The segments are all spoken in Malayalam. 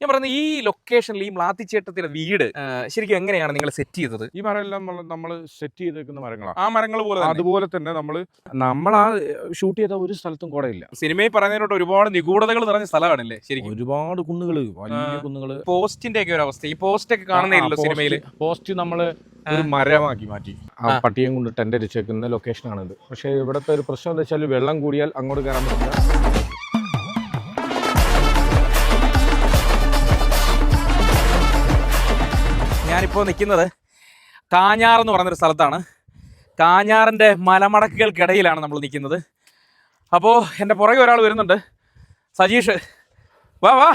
ഞാൻ പറയുന്നത് ഈ ലൊക്കേഷനിൽ ഈ മ്ലാത്തിച്ചേട്ടത്തിന്റെ വീട് ശരിക്കും എങ്ങനെയാണ് നിങ്ങൾ സെറ്റ് ചെയ്തത്? ഈ മരമെല്ലാം നമ്മൾ സെറ്റ് ചെയ്തേക്കുന്ന മരങ്ങളാണ് ആ മരങ്ങൾ പോലെ അതുപോലെ തന്നെ നമ്മൾ നമ്മൾ ആ ഷൂട്ട് ചെയ്ത ഒരു സ്ഥലത്തും കൂടെയില്ല. സിനിമയിൽ പറഞ്ഞതിനോട്ട് ഒരുപാട് നിഗൂഢതകൾ നിറഞ്ഞ സ്ഥലമാണല്ലേ ശരിക്കും? ഒരുപാട് കുന്നുകൾ വലിയ കുന്നുകൾ പോസ്റ്റിന്റെ ഒക്കെ ഒരു അവസ്ഥ. ഈ പോസ്റ്റ് ഒക്കെ കാണുന്നില്ലല്ലോ സിനിമയിൽ പോസ്റ്റ് നമ്മൾ ഒരു മരമാക്കി മാറ്റി. ആ. പട്ടിയും കൊണ്ട് ടെന്റ് അടിച്ചേക്കുന്ന ലൊക്കേഷനാണിത് പക്ഷേ ഇവിടുത്തെ ഒരു പ്രശ്നം എന്താ വെച്ചാൽ വെള്ളം കൂടിയാൽ അങ്ങോട്ട് കയറാൻ പറ്റില്ല. ഞാനിപ്പോൾ നിൽക്കുന്നത് കാഞ്ഞാർ എന്ന് പറഞ്ഞൊരു സ്ഥലത്താണ്. കാഞ്ഞാറിന്റെ മലമടക്കുകൾക്കിടയിലാണ് നമ്മൾ നിൽക്കുന്നത്. അപ്പോൾ എന്റെ പുറകെ ഒരാൾ വരുന്നുണ്ട്. സജീഷ് വാ വാ.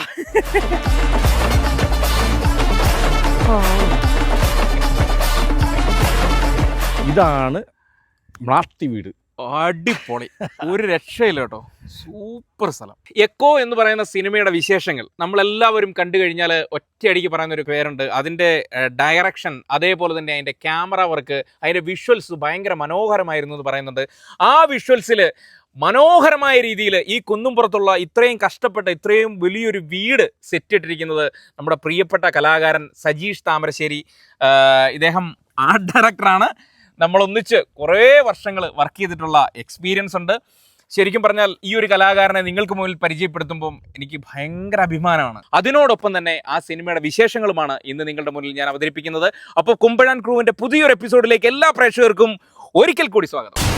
ഇതാണ് ബ്ലാസ്റ്റി വീട്. അടിപൊളി. ഒരു രക്ഷയില്ല കേട്ടോ സൂപ്പർ സ്ഥലം. എക്കോ എന്ന് പറയുന്ന സിനിമയുടെ വിശേഷങ്ങൾ നമ്മളെല്ലാവരും കണ്ടു കഴിഞ്ഞാൽ ഒറ്റയടിക്ക് പറയുന്ന ഒരു പേരുണ്ട് അതിന്റെ ഡയറക്ഷൻ അതേപോലെ തന്നെ അതിന്റെ ക്യാമറ വർക്ക് അതിന്റെ വിഷ്വൽസ് ഭയങ്കര മനോഹരമായിരുന്നു എന്ന് പറയുന്നുണ്ട്. ആ വിഷ്വൽസിൽ മനോഹരമായ രീതിയിൽ ഈ കുന്നുംപുറത്തുള്ള ഇത്രയും കഷ്ടപ്പെട്ട ഇത്രയും വലിയൊരു വീട് സെറ്റ് ഇട്ടിരിക്കുന്നത് നമ്മുടെ പ്രിയപ്പെട്ട കലാകാരൻ സജീഷ് താമരശ്ശേരി. ഇദ്ദേഹം ആർട്ട് ഡയറക്ടറാണ് നമ്മളൊന്നിച്ച് കുറേ വർഷങ്ങൾ വർക്ക് ചെയ്തിട്ടുള്ള എക്സ്പീരിയൻസ് ഉണ്ട്. ശരിക്കും പറഞ്ഞാൽ ഈ ഒരു കലാകാരനെ നിങ്ങൾക്ക് മുന്നിൽ പരിചയപ്പെടുത്തുമ്പം എനിക്ക് ഭയങ്കര അഭിമാനമാണ്. അതിനോടൊപ്പം തന്നെ ആ സിനിമയുടെ വിശേഷങ്ങളുമാണ് ഇന്ന് നിങ്ങളുടെ മുന്നിൽ ഞാൻ അവതരിപ്പിക്കുന്നത്. അപ്പോൾ കുമ്പഴാൻ ക്രൂവിന്റെ പുതിയൊരു എപ്പിസോഡിലേക്ക് എല്ലാ പ്രേക്ഷകർക്കും ഒരിക്കൽ കൂടി സ്വാഗതം.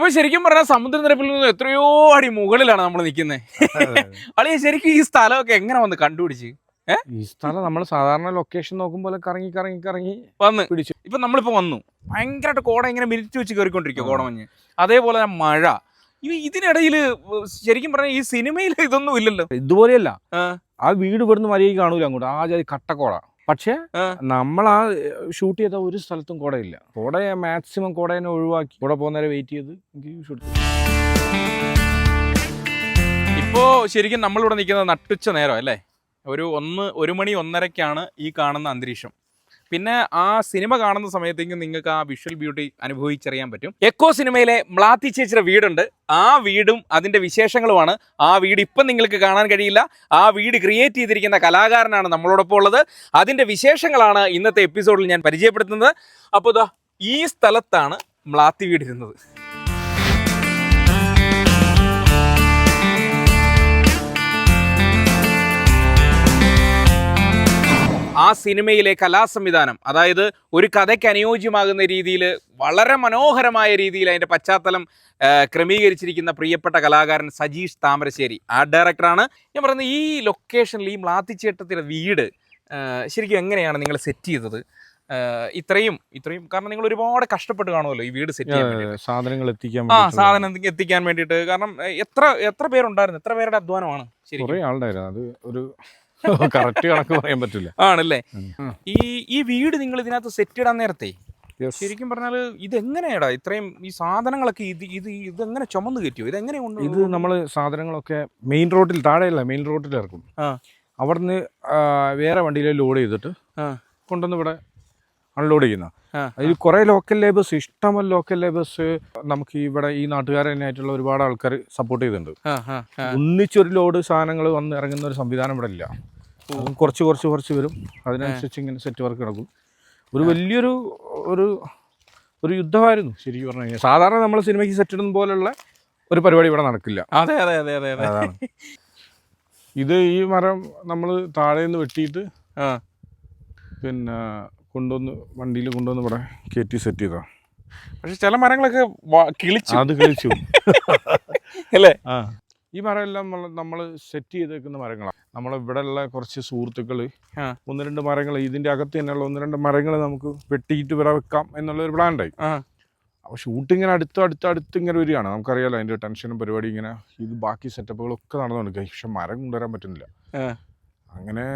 ഇപ്പൊ ശരിക്കും പറഞ്ഞാൽ സമുദ്രനിരപ്പിൽ നിന്ന് എത്രയോ അടി മുകളിലാണ് നമ്മൾ നിൽക്കുന്നത് അളിയ ശരിക്കും ഈ സ്ഥലമൊക്കെ എങ്ങനെ വന്ന് കണ്ടുപിടിച്ച്? ഈ സ്ഥലം നമ്മൾ സാധാരണ ലൊക്കേഷൻ നോക്കുമ്പോൾ കറങ്ങി കറങ്ങി കറങ്ങി വന്ന്. പിടിച്ചു. ഇപ്പൊ നമ്മളിപ്പോ വന്നു. ഭയങ്കരമായിട്ട് കോട ഇങ്ങനെ മിരിച്ചു വെച്ച് കയറിക്കൊണ്ടിരിക്കും കോടമഞ്ഞ് അതേപോലെ മഴ. ഇനി ഇതിനിടയിൽ ശരിക്കും പറഞ്ഞാൽ ഈ സിനിമയിൽ ഇതൊന്നും ഇല്ലല്ലോ. ഇതുപോലെയല്ല. ആ. ആ വീട് ഇവിടുന്ന് മര്യാദ കാണൂല അങ്ങോട്ട്. ആ ജാതി കട്ടക്കോട. പക്ഷേ നമ്മൾ ആ ഷൂട്ട് ചെയ്ത ഒരു സ്ഥലത്തും കോടയില്ല. കോട മാക്സിമം കോടേനെ ഒഴിവാക്കി. കൂടെ പോകുന്നവരെ വെയിറ്റ് ചെയ്ത് ഷൂട്ട് ഇപ്പോ ശരിക്കും നമ്മളിവിടെ നിൽക്കുന്നത് നട്ടുച്ച നേരം അല്ലേ? ഒരു ഒന്ന് ഒരു മണി ഒന്നരക്കാണ് ഈ കാണുന്ന അന്തരീക്ഷം. പിന്നെ ആ സിനിമ കാണുന്ന സമയത്തേക്കും നിങ്ങൾക്ക് ആ വിഷ്വൽ ബ്യൂട്ടി അനുഭവിച്ചറിയാൻ പറ്റും. എക്കോ സിനിമയിലെ മ്ലാത്തി ചേച്ചിയുടെ വീടുണ്ട്. ആ വീടും അതിന്റെ വിശേഷങ്ങളുമാണ്. ആ വീട് ഇപ്പം നിങ്ങൾക്ക് കാണാൻ കഴിയില്ല. ആ വീട് ക്രിയേറ്റ് ചെയ്തിരിക്കുന്ന കലാകാരനാണ് നമ്മളോടൊപ്പം ഉള്ളത്. അതിന്റെ വിശേഷങ്ങളാണ് ഇന്നത്തെ എപ്പിസോഡിൽ ഞാൻ പരിചയപ്പെടുത്തുന്നത്. അപ്പോൾ ഈ സ്ഥലത്താണ് മ്ലാത്തി വീട് ഇരുന്നത്. ആ സിനിമയിലെ കലാസംവിധാനം അതായത് ഒരു കഥയ്ക്ക് അനുയോജ്യമാകുന്ന രീതിയിൽ വളരെ മനോഹരമായ രീതിയിൽ അതിന്റെ പശ്ചാത്തലം ക്രമീകരിച്ചിരിക്കുന്ന പ്രിയപ്പെട്ട കലാകാരൻ സജീഷ് താമരശ്ശേരി. ആ ഡയറക്ടറാണ്. ഞാൻ പറയുന്നത് ഈ ലൊക്കേഷനിൽ ഈ മ്ലാത്തിച്ചേട്ടത്തിന്റെ വീട് ശരിക്കും എങ്ങനെയാണ് നിങ്ങൾ സെറ്റ് ചെയ്തത്? ഇത്രയും ഇത്രയും കാരണം നിങ്ങൾ ഒരുപാട് കഷ്ടപ്പെട്ട് കാണുമല്ലോ ഈ വീട് സെറ്റ് ചെയ്യാൻ. സാധനങ്ങൾ എത്തിക്കാൻ ആ സാധനം എത്തിക്കാൻ വേണ്ടിയിട്ട്. കാരണം എത്ര എത്ര പേരുണ്ടായിരുന്നു? എത്ര പേരുടെ അധ്വാനമാണ് ശരി ആളുണ്ടായിരുന്നു അത് ഒരു കറക്റ്റ് കണക്ക് പറയാൻ പറ്റില്ല ആണല്ലേ? ഈ ഈ വീട് നിങ്ങൾ ഇതിനകത്ത് സെറ്റ് ഇടാൻ നേരത്തെ ശരിക്കും പറഞ്ഞാൽ ഇതെങ്ങനെയാടാ? ഇത്രയും ഈ സാധനങ്ങളൊക്കെ ഇത് ഇത് ഇതെങ്ങനെ ചുമന്ന് കയറ്റിയോ? ഇതെങ്ങനെ കൊണ്ട് ഇത് നമ്മൾ സാധനങ്ങളൊക്കെ മെയിൻ റോഡിൽ താഴെയല്ല മെയിൻ റോഡിൽ ഇറക്കും. ആ. അവിടുന്ന് വേറെ വണ്ടിയിൽ ലോഡ് ചെയ്തിട്ട്. കൊണ്ടുവന്ന് ഇവിടെ അൺലോഡ് ചെയ്യുന്ന. അതിൽ കുറേ ലോക്കൽ ലേബേഴ്സ് ഇഷ്ടമല്ല ലോക്കൽ ലേബേഴ്സ് നമുക്ക് ഇവിടെ ഈ നാട്ടുകാരനായിട്ടുള്ള ഒരുപാട് ആൾക്കാർ സപ്പോർട്ട് ചെയ്തിട്ടുണ്ട്. ഒന്നിച്ചൊരു ലോഡ് സാധനങ്ങൾ വന്ന് ഇറങ്ങുന്ന ഒരു സംവിധാനം ഇവിടെ ഇല്ല. കുറച്ച് കുറച്ച് കുറച്ച് വരും. അതിനനുസരിച്ച് ഇങ്ങനെ സെറ്റ് വർക്ക് നടക്കും. ഒരു വലിയൊരു ഒരു ഒരു യുദ്ധമായിരുന്നു ശരിക്കും പറഞ്ഞു കഴിഞ്ഞാൽ. സാധാരണ നമ്മൾ സിനിമയ്ക്ക് സെറ്റ് ഇടുന്ന പോലുള്ള ഒരു പരിപാടി ഇവിടെ നടക്കില്ല. അതെ അതെ അതെ അതെ അതെ. അതാണ്. ഇത് ഈ മരം നമ്മൾ താഴെ നിന്ന് വെട്ടിയിട്ട്. പിന്നെ കൊണ്ടുവന്ന് വണ്ടിയിൽ കൊണ്ടുവന്ന് ഇവിടെ കയറ്റി സെറ്റ് ചെയ്താ. പക്ഷെ ചില മരങ്ങളൊക്കെ കിളിച്ചു. അത് കിളിച്ചു. അല്ലേ? ആ. ഈ മരം എല്ലാം നമ്മൾ സെറ്റ് ചെയ്തേക്കുന്ന മരങ്ങളാണ് നമ്മൾ ഇവിടെ ഉള്ള കുറച്ച് സുഹൃത്തുക്കൾ. ഒന്ന് രണ്ട് മരങ്ങൾ ഇതിന്റെ അകത്ത് തന്നെയുള്ള ഒന്ന് രണ്ട് മരങ്ങൾ നമുക്ക് വെട്ടിയിട്ട് ഇവിടെ വെക്കാം എന്നുള്ള ഒരു പ്ലാൻ ഉണ്ടായി. അപ്പോൾ അപ്പോൾ ഷൂട്ടിങ്ങനെ അടുത്ത് അടുത്ത് അടുത്ത് ഇങ്ങനെ വരികയാണ്. നമുക്കറിയാലോ അതിന്റെ ടെൻഷനും പരിപാടി ഇങ്ങനെ ഇത് ബാക്കി സെറ്റപ്പുകളൊക്കെ നടന്നുകൊണ്ട്. പക്ഷെ മരം കൊണ്ടുവരാൻ പറ്റുന്നില്ല. അങ്ങനെ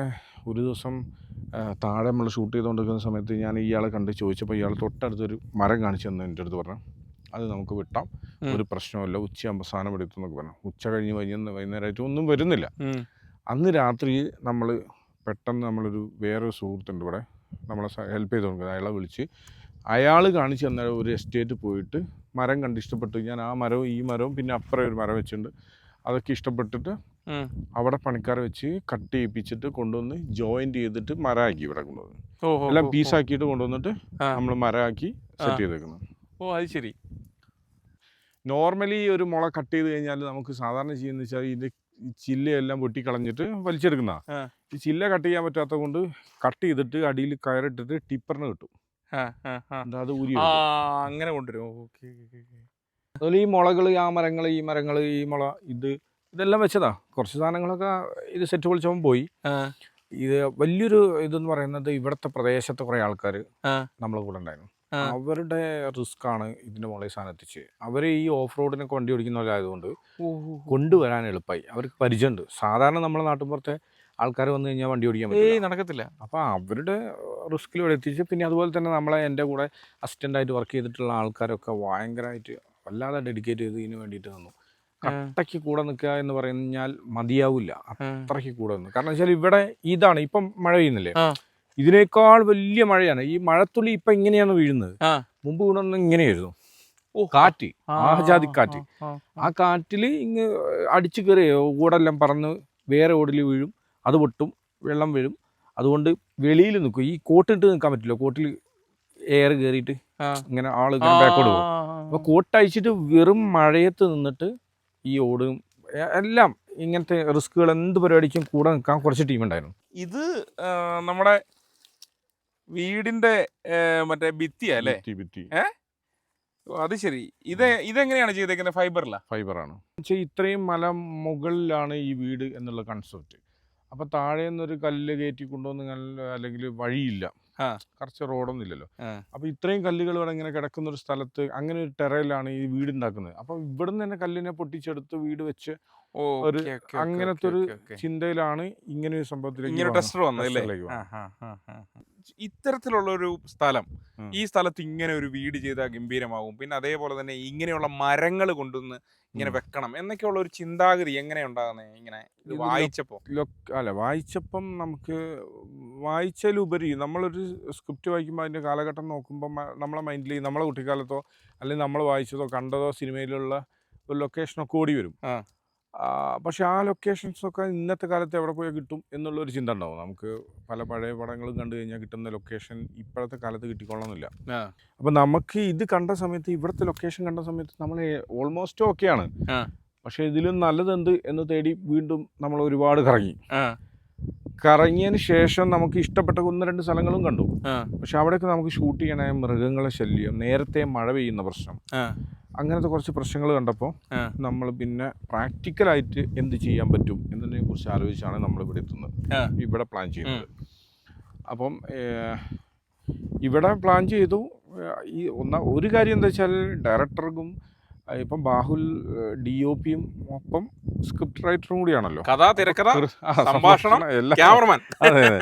ഒരു ദിവസം താഴെ നമ്മൾ ഷൂട്ട് ചെയ്തുകൊണ്ടിരിക്കുന്ന സമയത്ത് ഞാൻ ഇയാളെ കണ്ട് ചോദിച്ചപ്പോൾ ഇയാൾ തൊട്ടടുത്തൊരു മരം കാണിച്ചു തന്നു എന്റെ അടുത്ത് പറഞ്ഞു. അത് നമുക്ക് വിട്ടാം. ഒരു പ്രശ്നമല്ല ഉച്ചയാകുമ്പോൾ സാധനം എടുത്തു എന്നൊക്കെ പറഞ്ഞു. ഉച്ച കഴിഞ്ഞ് വൈകുന്ന വൈകുന്നേരമായിട്ട് ഒന്നും വരുന്നില്ല. അന്ന് രാത്രി നമ്മൾ പെട്ടെന്ന് നമ്മളൊരു വേറൊരു സുഹൃത്തുണ്ട് ഇവിടെ. നമ്മളെ ഹെൽപ്പ് ചെയ്ത് കൊടുക്കുന്നത് അയാളെ വിളിച്ച് അയാൾ കാണിച്ചു തന്ന ഒരു എസ്റ്റേറ്റ് പോയിട്ട് മരം കണ്ട് ഇഷ്ടപ്പെട്ടു. ഞാൻ ആ മരവും ഈ മരവും പിന്നെ അപ്പുറം ഒരു മരം വെച്ചിട്ടുണ്ട്. അതൊക്കെ ഇഷ്ടപ്പെട്ടിട്ട്. അവിടെ പണിക്കാർ വെച്ച് കട്ട് ചെയ്യിപ്പിച്ചിട്ട് കൊണ്ടുവന്ന് ജോയിന്റ് ചെയ്തിട്ട് മരമാക്കി ഇവിടെ കൊണ്ടുവന്നു. എല്ലാം പീസ് ആക്കിയിട്ട് പീസാക്കിയിട്ട് കൊണ്ടുവന്നിട്ട് നമ്മൾ മരമാക്കി സെറ്റ് ചെയ്തേക്കുന്നത് ഓ അത് ശരി. നോർമലി ഒരു മുള കട്ട് ചെയ്ത് കഴിഞ്ഞാൽ നമുക്ക് സാധാരണ ചെയ്യുന്ന വെച്ചാൽ ഇതിന്റെ ചില്ലയെല്ലാം വെട്ടിക്കളഞ്ഞിട്ട് വലിച്ചെടുക്കുന്ന. ഈ ചില്ല കട്ട് ചെയ്യാൻ പറ്റാത്ത കൊണ്ട് കട്ട് ചെയ്തിട്ട് അടിയിൽ കയറിട്ടിട്ട് ടിപ്പറിന് കിട്ടും. അത് ഊരി അങ്ങനെ കൊണ്ടുവരും. ഓക്കെ അതുപോലെ ഈ മുളകൾ ആ മരങ്ങൾ ഈ മരങ്ങൾ ഈ മുള ഇത് ഇതെല്ലാം വെച്ചതാ. കുറച്ച് സാധനങ്ങളൊക്കെ ഇത് സെറ്റ് പൊളിച്ചവൻ പോയി. ഇത് വലിയൊരു ഇതെന്ന് പറയുന്നത് ഇവിടുത്തെ പ്രദേശത്തെ കുറെ ആൾക്കാർ നമ്മളെ കൂടെ ഉണ്ടായിരുന്നു. അവരുടെ റിസ്ക് ആണ് ഇതിന്റെ മുകളിൽ സാധനത്തിച്ച് അവർ ഈ ഓഫ് റോഡിനൊക്കെ വണ്ടി ഓടിക്കുന്നവരായതുകൊണ്ട് കൊണ്ടുവരാൻ എളുപ്പമായി അവർക്ക് പരിചയമുണ്ട്. സാധാരണ നമ്മളെ നാട്ടിൻപുറത്തെ ആൾക്കാർ വന്നു കഴിഞ്ഞാൽ വണ്ടി ഓടിക്കാൻ പറ്റില്ല. നടക്കത്തില്ല. അപ്പോൾ അവരുടെ റിസ്കിൽ ഇവിടെ എത്തിച്ച് പിന്നെ അതുപോലെ തന്നെ നമ്മളെ എന്റെ കൂടെ അസിസ്റ്റന്റായിട്ട് വർക്ക് ചെയ്തിട്ടുള്ള ആൾക്കാരൊക്കെ ഭയങ്കരമായിട്ട് വല്ലാതെ ഡെഡിക്കേറ്റ് ചെയ്ത് ഇതിന് വേണ്ടിയിട്ട് നിന്നു. കട്ടയ്ക്ക് കൂടെ നിൽക്കുക എന്ന് പറഞ്ഞാൽ മതിയാവില്ല. അത്രയ്ക്ക് കൂടെ നിന്നു. കാരണം വെച്ചാൽ ഇവിടെ ഇതാണ് ഇപ്പം മഴ പെയ്യുന്നില്ലേ? ഇതിനേക്കാൾ വലിയ മഴയാണ്. ഈ മഴത്തുള്ളി ഇപ്പൊ ഇങ്ങനെയാണ് വീഴുന്നത്. മുമ്പ് വീണൊന്നും ഇങ്ങനെയായിരുന്നു. ഓ, കാറ്റ്. ആ, ആ ജാതി കാറ്റ്. ആ, കാറ്റിൽ ഇങ്ങ് അടിച്ചു കയറി ഓടെല്ലാം പറന്ന് വേറെ ഓടിൽ വീഴും. അത് പൊട്ടും വെള്ളം വീഴും അതുകൊണ്ട് വെളിയിൽ നിൽക്കും. ഈ കോട്ടിട്ട് നിൽക്കാൻ പറ്റില്ല. കോട്ടിൽ എയർ കയറിയിട്ട്. ഇങ്ങനെ ആൾ ഇങ്ങനെ ബാക്കോട് പോകും. അപ്പൊ കൂട്ടഴിച്ചിട്ട് വെറും മഴയത്ത് നിന്നിട്ട് ഈ ഓടും എല്ലാം ഇങ്ങനത്തെ റിസ്കുകൾ എന്ത് പരിപാടിക്കും കൂടെ നിൽക്കാൻ കുറച്ച് ടീം ഉണ്ടായിരുന്നു. ഇത് നമ്മുടെ വീടിന്റെ മറ്റേ ഭിത്തിയാ അല്ലേ? ഭിത്തി അത് ശരി. ഇത് ഇതെങ്ങനെയാണ് ചെയ്തേക്കുന്നത്? ഫൈബറിലാ? ഫൈബറാണ്. ഇത്രയും മല മുകളിലാണ് ഈ വീട് എന്നുള്ള കൺസെപ്റ്റ് അപ്പോൾ താഴെ നിന്നൊരു കല്ല് കയറ്റി കൊണ്ടുവന്ന് അല്ലെങ്കിൽ വഴിയില്ല. കുറച്ച് റോഡൊന്നും ഇല്ലല്ലോ അപ്പൊ ഇത്രയും കല്ലുകൾ ഇവിടെ ഇങ്ങനെ കിടക്കുന്ന ഒരു സ്ഥലത്ത് അങ്ങനെ ഒരു ടെറയിലാണ് ഈ വീട് ഉണ്ടാക്കുന്നത് അപ്പൊ ഇവിടുന്ന് തന്നെ കല്ലിനെ പൊട്ടിച്ചെടുത്ത് വീട് വെച്ച് ഓ ഒരു അങ്ങനത്തെ ഒരു. ചിന്തയിലാണ് ഇങ്ങനെ ഒരു സംഭവത്തിലേക്ക്. ടെസ്റ്റർ വന്നത്. ഇത്തരത്തിലുള്ള ഒരു സ്ഥലം ഈ സ്ഥലത്ത് ഇങ്ങനെ ഒരു വീട് ചെയ്താൽ ഗംഭീരമാകും പിന്നെ അതേപോലെ തന്നെ ഇങ്ങനെയുള്ള മരങ്ങൾ കൊണ്ടുവന്ന് ഇങ്ങനെ. വെക്കണം എന്നൊക്കെയുള്ള ഒരു ചിന്താഗതി എങ്ങനെ ഉണ്ടാകുന്നത് ഇങ്ങനെ ഇത് വായിച്ചപ്പോൾ വായിച്ചപ്പോ? അല്ല വായിച്ചപ്പം നമുക്ക് വായിച്ചതിലുപരി നമ്മളൊരു സ്ക്രിപ്റ്റ് വായിക്കുമ്പോൾ അതിന്റെ കാലഘട്ടം നോക്കുമ്പോൾ നമ്മളെ മൈൻഡിൽ നമ്മളെ കുട്ടിക്കാലത്തോ അല്ലെങ്കിൽ നമ്മൾ വായിച്ചതോ കണ്ടതോ സിനിമയിലുള്ള ഒരു ലൊക്കേഷനൊക്കെ ഓടി വരും. പക്ഷെ ആ ലൊക്കേഷൻസൊക്കെ ഇന്നത്തെ കാലത്ത് എവിടെ പോയാൽ കിട്ടും എന്നുള്ളൊരു ചിന്ത ഉണ്ടാവും. നമുക്ക് പല പഴയ പടങ്ങളും കണ്ടു കഴിഞ്ഞാൽ കിട്ടുന്ന ലൊക്കേഷൻ ഇപ്പോഴത്തെ കാലത്ത് കിട്ടിക്കൊള്ളണമെന്നില്ല. അപ്പം നമുക്ക് ഇത് കണ്ട സമയത്ത് ഇവിടുത്തെ ലൊക്കേഷൻ കണ്ട സമയത്ത് നമ്മൾ ഓൾമോസ്റ്റ് ഓക്കെയാണ്. ആണ് പക്ഷേ ഇതിലും നല്ലതെന്ത് എന്ന് തേടി വീണ്ടും നമ്മൾ ഒരുപാട് കറങ്ങി. കറങ്ങിയതിന് ശേഷം നമുക്ക് ഇഷ്ടപ്പെട്ട ഒന്ന് രണ്ട് സ്ഥലങ്ങളും കണ്ടു. പക്ഷെ അവിടെയൊക്കെ നമുക്ക് ഷൂട്ട് ചെയ്യണ മൃഗങ്ങളെ ശല്യം നേരത്തെ മഴ പെയ്യുന്ന പ്രശ്നം. അങ്ങനത്തെ കുറച്ച് പ്രശ്നങ്ങൾ കണ്ടപ്പോൾ നമ്മൾ പിന്നെ പ്രാക്ടിക്കലായിട്ട് എന്ത് ചെയ്യാൻ പറ്റും എന്നതിനെ കുറിച്ച് ആലോചിച്ചാണ് നമ്മൾ ഇവിടെ എത്തുന്നത് ഇവിടെ പ്ലാൻ ചെയ്യുന്നത് അപ്പം ഇവിടെ പ്ലാൻ ചെയ്തു. ഈ ഒന്ന ഒരു കാര്യം എന്താ വെച്ചാൽ ഡയറക്ടർക്കും ഇപ്പം ബാഹുൽ ഡി ഒ പിയും ഒപ്പം സ്ക്രിപ്റ്റ് റൈറ്ററും കൂടിയാണല്ലോ. കഥാ തിരക്കഥ സംഭാഷണം, ക്യാമറമാൻ. അതെ അതെ.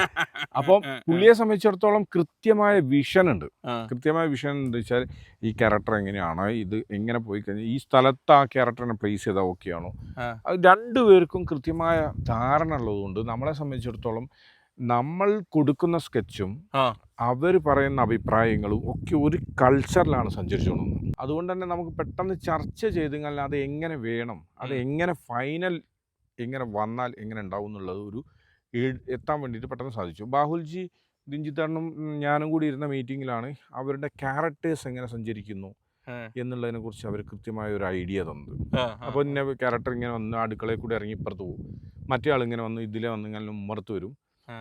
അപ്പം പുള്ളിയെ സംബന്ധിച്ചിടത്തോളം കൃത്യമായ വിഷൻ ഉണ്ട്. കൃത്യമായ വിഷൻ എന്താ വെച്ചാൽ ഈ ക്യാരക്ടർ എങ്ങനെയാണ് ഇത് എങ്ങനെ പോയി കഴിഞ്ഞാൽ ഈ സ്ഥലത്ത് ആ ക്യാരക്ടറിനെ പ്ലേസ് ചെയ്താൽ ഓക്കെ ആണോ? ആ. അത് രണ്ടുപേർക്കും കൃത്യമായ ധാരണ ഉള്ളതുകൊണ്ട് നമ്മളെ സംബന്ധിച്ചിടത്തോളം നമ്മൾ കൊടുക്കുന്ന സ്കെച്ചും അവർ പറയുന്ന അഭിപ്രായങ്ങളും ഒക്കെ ഒരു കൾച്ചറിലാണ് സഞ്ചരിച്ചുകൊണ്ടിരുന്നത്. അതുകൊണ്ട് തന്നെ നമുക്ക് പെട്ടെന്ന് ചർച്ച ചെയ്ത് കഴിഞ്ഞാൽ അത് എങ്ങനെ വേണം അത് എങ്ങനെ ഫൈനൽ എങ്ങനെ വന്നാൽ എങ്ങനെ ഉണ്ടാവും എന്നുള്ളത് ഒരു എത്താൻ വേണ്ടിയിട്ട് പെട്ടെന്ന് സാധിച്ചു. ബാഹുൽജി ദിഞ്ചിത്തണ്ണും ഞാനും കൂടി ഇരുന്ന മീറ്റിങ്ങിലാണ് അവരുടെ ക്യാരക്ടേഴ്സ് എങ്ങനെ സഞ്ചരിക്കുന്നു എന്നുള്ളതിനെ കുറിച്ച് അവർ കൃത്യമായ ഒരു ഐഡിയ തന്നത്. അപ്പൊ അപ്പോൾ ഇന്ന ക്യാരക്ടർ ഇങ്ങനെ വന്ന് അടുക്കളയിൽ കൂടി ഇറങ്ങി ഇപ്പുറത്ത് പോകും മറ്റേ ആൾ ഇങ്ങനെ വന്ന് ഇതിലെ വന്ന് ഇങ്ങനെ ഉമ്മറത്ത് വരും.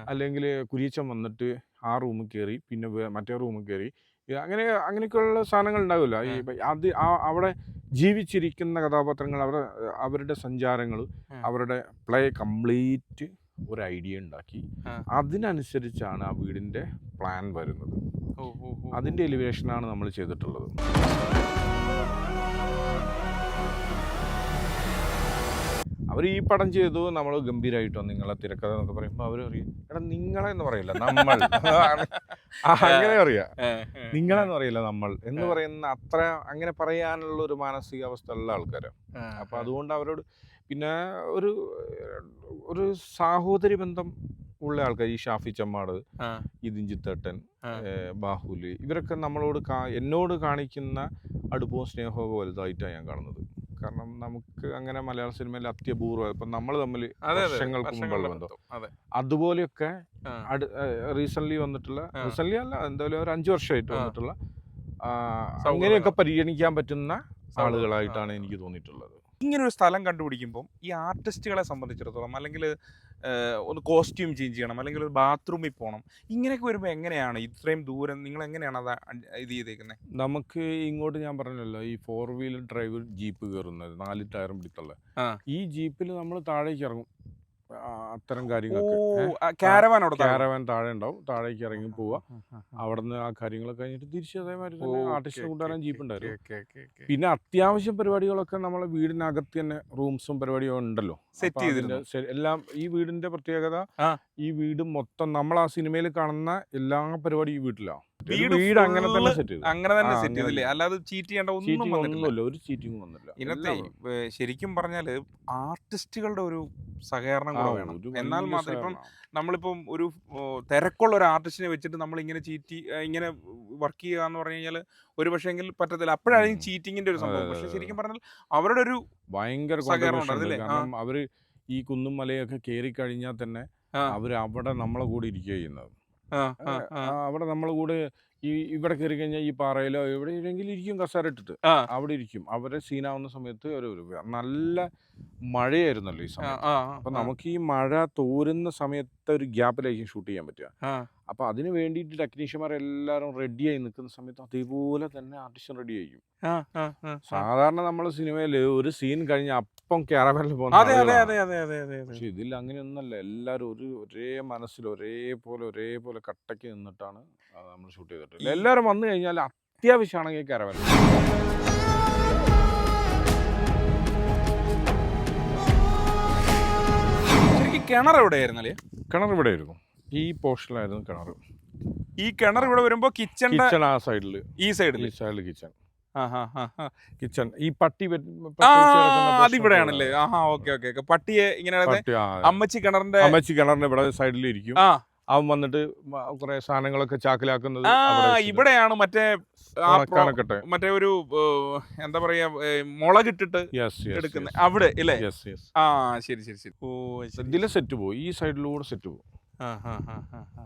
അല്ലെങ്കിൽ കുരിയച്ചൻ വന്നിട്ട് ആ റൂമിൽ കയറി പിന്നെ മറ്റേ റൂമിൽ കയറി അങ്ങനെ അങ്ങനെയൊക്കെയുള്ള സാധനങ്ങൾ ഉണ്ടാവില്ല. ഈ അത് ആ- അവിടെ ജീവിച്ചിരിക്കുന്ന കഥാപാത്രങ്ങൾ അവരുടെ അവരുടെ സഞ്ചാരങ്ങൾ അവരുടെ പ്ലേ കംപ്ലീറ്റ് ഒരു ഐഡിയ ഉണ്ടാക്കി. അതിനനുസരിച്ചാണ് ആ വീടിന്റെ പ്ലാൻ വരുന്നത്. അതിന്റെ എലിവേഷനാണ് നമ്മൾ ചെയ്തിട്ടുള്ളത്. അവർ ഈ പടം ചെയ്തു നമ്മൾ ഗംഭീരമായിട്ടോ നിങ്ങളെ തിരക്കഥ എന്നൊക്കെ പറയുമ്പോൾ അവർ അറിയാം എടാ നിങ്ങളെ എന്ന് പറയില്ല നമ്മൾ. അങ്ങനെ അറിയാം നിങ്ങളെന്ന് പറയില്ല നമ്മൾ. എന്ന്. പറയുന്ന അത്ര അങ്ങനെ പറയാനുള്ള ഒരു മാനസികാവസ്ഥ ഉള്ള ആൾക്കാരാണ് അപ്പോൾ അതുകൊണ്ട് അവരോട് പിന്നെ ഒരു ഒരു സാഹോദര്യ ബന്ധം ഉള്ള ആൾക്കാർ ഈ ഷാഫി ചമ്മാട് ഈ ദിഞ്ചിത്തേട്ടൻ ബാഹുലി ഇവരൊക്കെ നമ്മളോട് എന്നോട് കാണിക്കുന്ന അടുപ്പവും സ്നേഹവും വലുതായിട്ടാണ് ഞാൻ കാണുന്നത്. കാരണം നമുക്ക് അങ്ങനെ മലയാള സിനിമയിൽ അത്യപൂർവം ഇപ്പം നമ്മൾ തമ്മിൽ വർഷങ്ങൾക്ക് മുമ്പുള്ള ബന്ധം. അതെ. അതുപോലെയൊക്കെ റീസെന്റ് വന്നിട്ടുള്ള. റീസെന്റ് അല്ല എന്തായാലും ഒരു അഞ്ചു വർഷമായിട്ട് വന്നിട്ടുള്ള അങ്ങനെയൊക്കെ പരിഗണിക്കാൻ പറ്റുന്ന ആളുകളായിട്ടാണ് എനിക്ക് തോന്നിയിട്ടുള്ളത്. ഇങ്ങനെ ഒരു സ്ഥലം കണ്ടുപിടിക്കുമ്പോൾ ഈ ആർട്ടിസ്റ്റുകളെ സംബന്ധിച്ചിടത്തോളം അല്ലെങ്കിൽ ഒന്ന് കോസ്റ്റ്യൂം ചേഞ്ച് ചെയ്യണം അല്ലെങ്കിൽ ഒരു ബാത്റൂമിൽ പോകണം ഇങ്ങനെയൊക്കെ വരുമ്പോൾ എങ്ങനെയാണ്? ഇത്രയും ദൂരം നിങ്ങൾ എങ്ങനെയാണ് അത് ഇത് ചെയ്തേക്കുന്നത് നമുക്ക് ഇങ്ങോട്ട് ഞാൻ പറഞ്ഞല്ലോ ഈ ഫോർ വീലർ ഡ്രൈവ് ജീപ്പ് കയറുന്നത് നാല് ടയറും പിടിത്തുള്ള. ഈ ജീപ്പിൽ നമ്മൾ താഴേക്ക് ഇറങ്ങും. അത്തരം കാര്യങ്ങളൊക്കെ. ക്യാരവാൻ അവിടെ താഴെ. ഉണ്ടാവും. താഴേക്ക് ഇറങ്ങി പോവുക അവിടെ നിന്ന് ആ കാര്യങ്ങളൊക്കെ കഴിഞ്ഞിട്ട് തിരിച്ച് അതേമാതിരി തന്നെ ആർട്ടിസ്റ്റ് ഓക്കേ, കൊണ്ടുവരാൻ ജീപ്പ് ഉണ്ടായിരുന്നു. പിന്നെ അത്യാവശ്യം പരിപാടികളൊക്കെ നമ്മളെ വീടിനകത്ത് തന്നെ റൂംസും പരിപാടിയും ഉണ്ടല്ലോ. സെറ്റ് se- എല്ലാം ഈ വീടിന്റെ പ്രത്യേകത ഈ വീട് മൊത്തം നമ്മൾ ആ സിനിമയിൽ കാണുന്ന എല്ലാ പരിപാടിയും ഈ വീട്ടിലാണ് വീട് അങ്ങനെ തന്നെ സെറ്റ് ചെയ്തു. അങ്ങനെ തന്നെ സെറ്റ് ചെയ്തില്ലേ? അല്ലാതെ ചീറ്റ് ചെയ്യേണ്ട ഒന്നും വന്നിട്ടില്ല. ഒരു ചീറ്റിംഗ് വന്നില്ല. ഇന്നത്തെ ശരിക്കും പറഞ്ഞാൽ ആർട്ടിസ്റ്റുകളുടെ ഒരു സഹകരണം കൂടെ വേണം. എന്നാൽ മാത്രം ഇപ്പം. നമ്മളിപ്പം ഒരു തിരക്കുള്ള ഒരു ആർട്ടിസ്റ്റിനെ വെച്ചിട്ട് നമ്മൾ ഇങ്ങനെ ചീറ്റി ഇങ്ങനെ വർക്ക് ചെയ്യുക എന്ന് പറഞ്ഞു കഴിഞ്ഞാൽ ഒരു പക്ഷേങ്കിൽ പറ്റത്തില്ല. അപ്പോഴായിരിക്കും ചീറ്റിങ്ങിന്റെ ഒരു സംഭവം. പക്ഷെ ശരിക്കും പറഞ്ഞാൽ അവരുടെ ഒരു ഭയങ്കര സഹകരണം അവർ ഈ കുന്നും മലയൊക്കെ കയറി കഴിഞ്ഞാൽ തന്നെ അവർ അവിടെ നമ്മളെ കൂടെ ഇരിക്കുക ചെയ്യുന്നത്. അവിടെ നമ്മൾ കൂടെ ഈ ഇവിടെ കയറി കഴിഞ്ഞാൽ ഈ പാറയിലോ എവിടെയെങ്കിലും ഇരിക്കും കസേര ഇട്ടിട്ട്. അവിടെ ഇരിക്കും. അവരെ സീനാവുന്ന സമയത്ത് ഒരു നല്ല മഴയായിരുന്നല്ലോ ഈ സമയം. അപ്പൊ നമുക്ക് ഈ മഴ തോരുന്ന സമയത്ത് ഒരു ഗ്യാപ്പിലായിരിക്കും ഷൂട്ട് ചെയ്യാൻ പറ്റുക. അപ്പൊ അതിന് വേണ്ടിയിട്ട് ടെക്നീഷ്യന്മാർ എല്ലാവരും റെഡിയായി നിൽക്കുന്ന സമയത്ത് അതേപോലെ തന്നെ ആർട്ടിസ്റ്റ് റെഡി ആയിരിക്കും. സാധാരണ നമ്മൾ സിനിമയിൽ ഒരു സീൻ കഴിഞ്ഞ അപ്പം ക്യാരവനിൽ അതെ പോകുന്ന പക്ഷെ ഇതിൽ അങ്ങനെയൊന്നല്ല എല്ലാവരും ഒരു ഒരേ മനസ്സിൽ ഒരേപോലെ ഒരേപോലെ കട്ടയ്ക്ക് നിന്നിട്ടാണ് നമ്മൾ ഷൂട്ട് ചെയ്തിട്ടുള്ളത് എല്ലാവരും വന്നു കഴിഞ്ഞാൽ അത്യാവശ്യമാണെങ്കിൽ കരവൻ ശരിക്കും കിണർ എവിടെയായിരുന്നല്ലേ കിണർ ഇവിടെ ആയിരുന്നു ഈ പോർഷനിലായിരുന്നു കിണർ. ഈ കിണർ ഇവിടെ വരുമ്പോ കിച്ചൺ ആ സൈഡിൽ ഈ സൈഡിൽ ഈ സൈഡിൽ കിച്ചൺ കിച്ചൺ ഈ പട്ടി അതിവിടെയാണല്ലേ. ആഹാ ഓക്കെ ഓക്കെ. പട്ടിയെ ഇങ്ങനെ അമ്മച്ചി കിണറിന്റെ അമ്മച്ചി കിണറിന്റെ ഇവിടെ സൈഡിൽ ഇരിക്കും. ആ. അവൻ വന്നിട്ട് കുറെ സാധനങ്ങളൊക്കെ ചാക്കിലാക്കുന്നത് ഇവിടെയാണ് മറ്റേ കണക്കട്ടെ. മറ്റേ ഒരു എന്താ പറയാ മുളകിട്ടിട്ട് എടുക്കുന്നത് എടുക്കുന്ന അവിടെ ഇല്ലേ? ആ ശരി ശരി ശരി. ഓ. ഇതിലെ സെറ്റ് പോകും ഈ സൈഡിലൂടെ സെറ്റ് പോകും.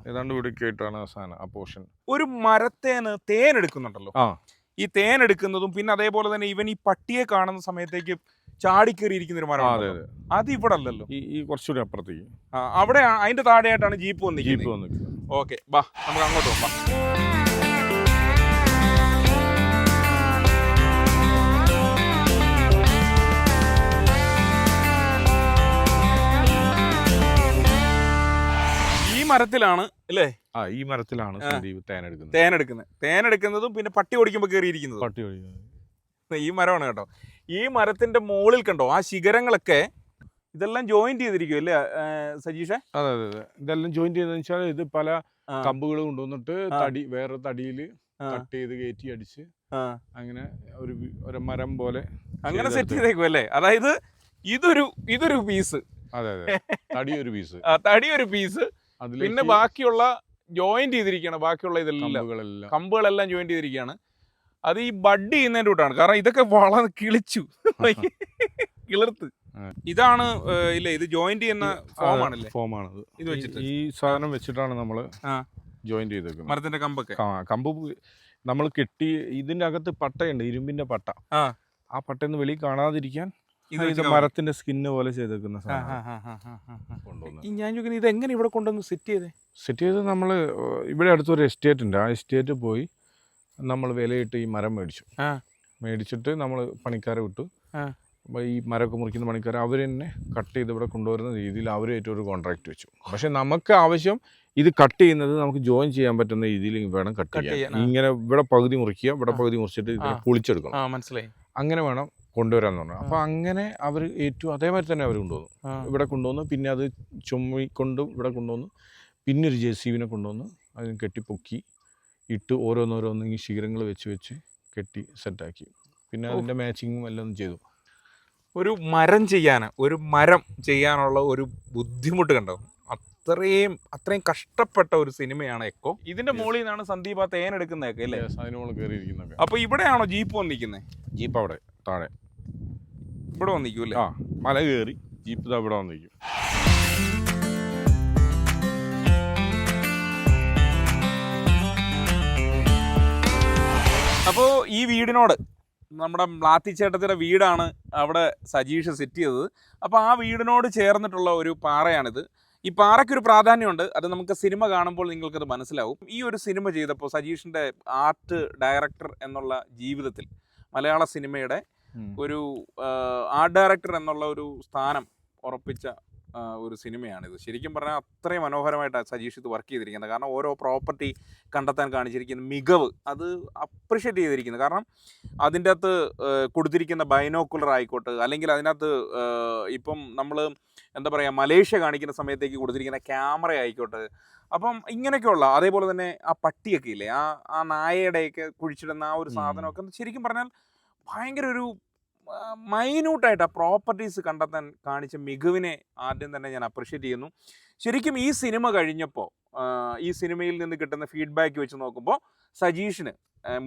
ഏതാണ്ട് ഇവിടേക്ക് ആയിട്ടാണ് ആ സാധനം ആ പോർഷൻ ഒരു മരത്തേന് തേൻ എടുക്കുന്നുണ്ടല്ലോ. ആ. ഈ തേൻ എടുക്കുന്നതും പിന്നെ അതേപോലെ തന്നെ ഇവൻ ഈ പട്ടിയെ കാണുന്ന സമയത്തേക്ക് ചാടിക്കേറിയിരിക്കുന്ന ഒരു മരമാണ് അതെ ഇവിടെ അല്ലല്ലോ. ഈ കുറച്ചുകൂടി അപ്പുറത്തേക്ക്. അവിടെ അതിന്റെ താഴെയായിട്ടാണ് ജീപ്പ് ജീപ്പ് വന്നിരിക്കുന്നത്. വന്നിരിക്കുന്നത് ഓക്കെ ബാ നമുക്ക് അങ്ങോട്ട് പോകാം മരത്തിലാണ് അല്ലേ? ആ ഈ മരത്തിലാണ്. സന്ദീപ് തേനെടുക്കുന്നത് തേൻ എടുക്കുന്നതും. പിന്നെ പട്ടി ഓടിക്കുമ്പോൾ കയറിയിരിക്കുന്നത് പട്ടി ഓടിക്കുന്നത്. ഈ മരമാണ് കേട്ടോ. ഈ മരത്തിന്റെ മുകളിൽ കണ്ടോ ആ ശിഖരങ്ങളൊക്കെ ഇതെല്ലാം ജോയിന്റ് ചെയ്തിരിക്കും അല്ലേ സജീഷേ? അതെ അതെ അതെ. ഇതെല്ലാം ജോയിന്റ് ചെയ്തെന്ന് വെച്ചാൽ ഇത് പല. കമ്പുകൾ കൊണ്ടുവന്നിട്ട് തടി വേറെ തടിയിൽ കട്ട് ചെയ്ത് കയറ്റി അടിച്ച് അങ്ങനെ ഒരു ഒരു മരം പോലെ അങ്ങനെ സെറ്റ്. ചെയ്തേക്കും അല്ലേ? അതായത് ഇതൊരു ഇതൊരു പീസ് അതെ അതെ തടി ഒരു പീസ് തടി ഒരു പീസ് പിന്നെ ബാക്കിയുള്ള ജോയിന്റ് ചെയ്തിരിക്കുകയാണ് ബാക്കിയുള്ള ഇതെല്ലാം. കമ്പുകളെല്ലാം. ജോയിന്റ് ചെയ്തിരിക്കുകയാണ് അത് ഈ ബഡ് ചെയ്യുന്നതിന്റെ കൂട്ടാണ് കാരണം ഇതൊക്കെ വളർന്ന് കിളിച്ചു. കിളിർത്ത്. ഇതാണ് ഇല്ല ഇത് ജോയിന്റ് ചെയ്യുന്ന ഫോമാണല്ലേ ഫോമാണ് ഫോമാണത് ഇത് വെച്ചിട്ട്. ഈ സാധനം വെച്ചിട്ടാണ് നമ്മൾ ജോയിന്റ് ചെയ്തേക്കുന്നത്. മരത്തിന്റെ കമ്പൊക്കെ. കമ്പ് നമ്മൾ കെട്ടി ഇതിന്റെ അകത്ത് പട്ടയുണ്ട് ഇരുമ്പിന്റെ പട്ട. ആ. ആ വെളിയിൽ വെളി കാണാതിരിക്കാൻ മരത്തിന്റെ സ്കിന്ന് പോലെ ചെയ്തേക്കുന്ന ഞാൻ ചോദിക്കുന്നത് ഇത് എങ്ങനെ ഇവിടെ കൊണ്ടുവന്ന് സെറ്റ് ചെയ്തേ? സെറ്റ് ചെയ്ത് നമ്മൾ ഇവിടെ അടുത്തൊരു എസ്റ്റേറ്റ് ഉണ്ട്. ആ എസ്റ്റേറ്റ് പോയി നമ്മൾ വിലയിട്ട് ഈ മരം മേടിച്ചു. ആ. മേടിച്ചിട്ട് നമ്മൾ പണിക്കാരെ വിട്ടു. അപ്പോൾ ഈ മരമൊക്കെ മുറിക്കുന്ന പണിക്കാർ അവർ തന്നെ കട്ട് ചെയ്ത് ഇവിടെ കൊണ്ടുവരുന്ന രീതിയിൽ അവരായിട്ട് ഒരു കോൺട്രാക്ട് വെച്ചു. പക്ഷെ നമുക്ക് ആവശ്യം ഇത് കട്ട് ചെയ്യുന്നത് നമുക്ക് ജോയിൻ ചെയ്യാൻ പറ്റുന്ന രീതിയിൽ വേണം കട്ട് ചെയ്യാൻ. ഇങ്ങനെ ഇവിടെ പകുതി മുറിക്കുക ഇവിടെ. പകുതി മുറിച്ചിട്ട് ആ മനസ്സിലായി. അങ്ങനെ വേണം കൊണ്ടുവരാന്ന് പറഞ്ഞു. അപ്പൊ അങ്ങനെ അവർ ഏറ്റവും അതേമാതിരി തന്നെ അവർ കൊണ്ടുവന്നു. ഇവിടെ കൊണ്ടുവന്നു പിന്നെ അത് ചുമ്മിക്കൊണ്ട് ഇവിടെ കൊണ്ടുവന്നു പിന്നെ ഒരു ജെ സി ബിനെ കൊണ്ടുവന്ന് അതിന് കെട്ടിപ്പൊക്കി ഇട്ട് ഓരോന്നോരോന്ന് ഈ ശിഖരങ്ങൾ വെച്ച് വെച്ച് കെട്ടി സെറ്റാക്കി. പിന്നെ അതിന്റെ മാച്ചിങ്ങും എല്ലാം ചെയ്തു. ഒരു മരം ചെയ്യാൻ ഒരു മരം ചെയ്യാനുള്ള ഒരു ബുദ്ധിമുട്ട് കണ്ടോ? അത്രയും അത്രയും കഷ്ടപ്പെട്ട ഒരു സിനിമയാണ് എക്കോ. ഇതിന്റെ മുകളിൽ നിന്നാണ് സന്ദീപ് ആ തേൻ എടുക്കുന്നതൊക്കെ അല്ലേ? അതിനോട് കയറിയിരിക്കുന്നൊക്കെ അപ്പൊ ഇവിടെയാണോ ജീപ്പ് വന്നിരിക്കുന്നത് ജീപ്പ് അവിടെ താഴെ. ഇവിടെ വന്നിരിക്കും ആ മല കയറി ജീപ്പ് ഇതാ ഇവിടെ വന്നിരിക്കും. അപ്പോൾ ഈ വീടിനോട് നമ്മുടെ മ്ലാത്തിച്ചേട്ടത്തിന്റെ വീടാണ് അവിടെ സജീഷ് സെറ്റ് ചെയ്തത്. അപ്പോൾ ആ വീടിനോട് ചേർന്നിട്ടുള്ള ഒരു പാറയാണിത്. ഈ പാറയ്ക്കൊരു പ്രാധാന്യമുണ്ട്. അത് നമുക്ക് സിനിമ കാണുമ്പോൾ നിങ്ങൾക്കത് മനസ്സിലാവും. ഈ ഒരു സിനിമ ചെയ്തപ്പോൾ സജീഷിന്റെ ആർട്ട് ഡയറക്ടർ എന്നുള്ള ജീവിതത്തിൽ മലയാള സിനിമയുടെ ഒരു ആർട്ട് ഡയറക്ടർ എന്നുള്ള ഒരു സ്ഥാനം ഉറപ്പിച്ച ഒരു സിനിമയാണിത്. ശരിക്കും പറഞ്ഞാൽ അത്രയും മനോഹരമായിട്ടാണ് സജീഷ് ഇത് വർക്ക് ചെയ്തിരിക്കുന്നത്. കാരണം ഓരോ പ്രോപ്പർട്ടി കണ്ടെത്താൻ കാണിച്ചിരിക്കുന്ന മികവ് അത് അപ്രിഷ്യേറ്റ് ചെയ്തിരിക്കുന്നത് കാരണം അതിന്റെ അകത്ത് കൊടുത്തിരിക്കുന്ന ബൈനോക്കുലർ ആയിക്കോട്ടെ അല്ലെങ്കിൽ അതിനകത്ത് ഇപ്പം നമ്മൾ എന്താ പറയുക മലേഷ്യ കാണിക്കുന്ന സമയത്തേക്ക് കൊടുത്തിരിക്കുന്ന ക്യാമറ ആയിക്കോട്ടെ അപ്പം ഇങ്ങനെയൊക്കെയുള്ള അതേപോലെ തന്നെ ആ പട്ടിയൊക്കെ ഇല്ലേ ആ ആ നായയുടെയൊക്കെ കുഴിച്ചിടുന്ന ആ ഒരു. സാധനമൊക്കെ ശരിക്കും പറഞ്ഞാൽ ഭയങ്കര ഒരു മൈന്യൂട്ടായിട്ട് ആ പ്രോപ്പർട്ടീസ് കണ്ടെത്താൻ കാണിച്ച മികവിനെ ആദ്യം തന്നെ ഞാൻ അപ്രിഷ്യേറ്റ് ചെയ്യുന്നു. ശരിക്കും ഈ സിനിമ കഴിഞ്ഞപ്പോൾ ഈ സിനിമയിൽ നിന്ന് കിട്ടുന്ന ഫീഡ്ബാക്ക് വെച്ച് നോക്കുമ്പോൾ സജീഷിന്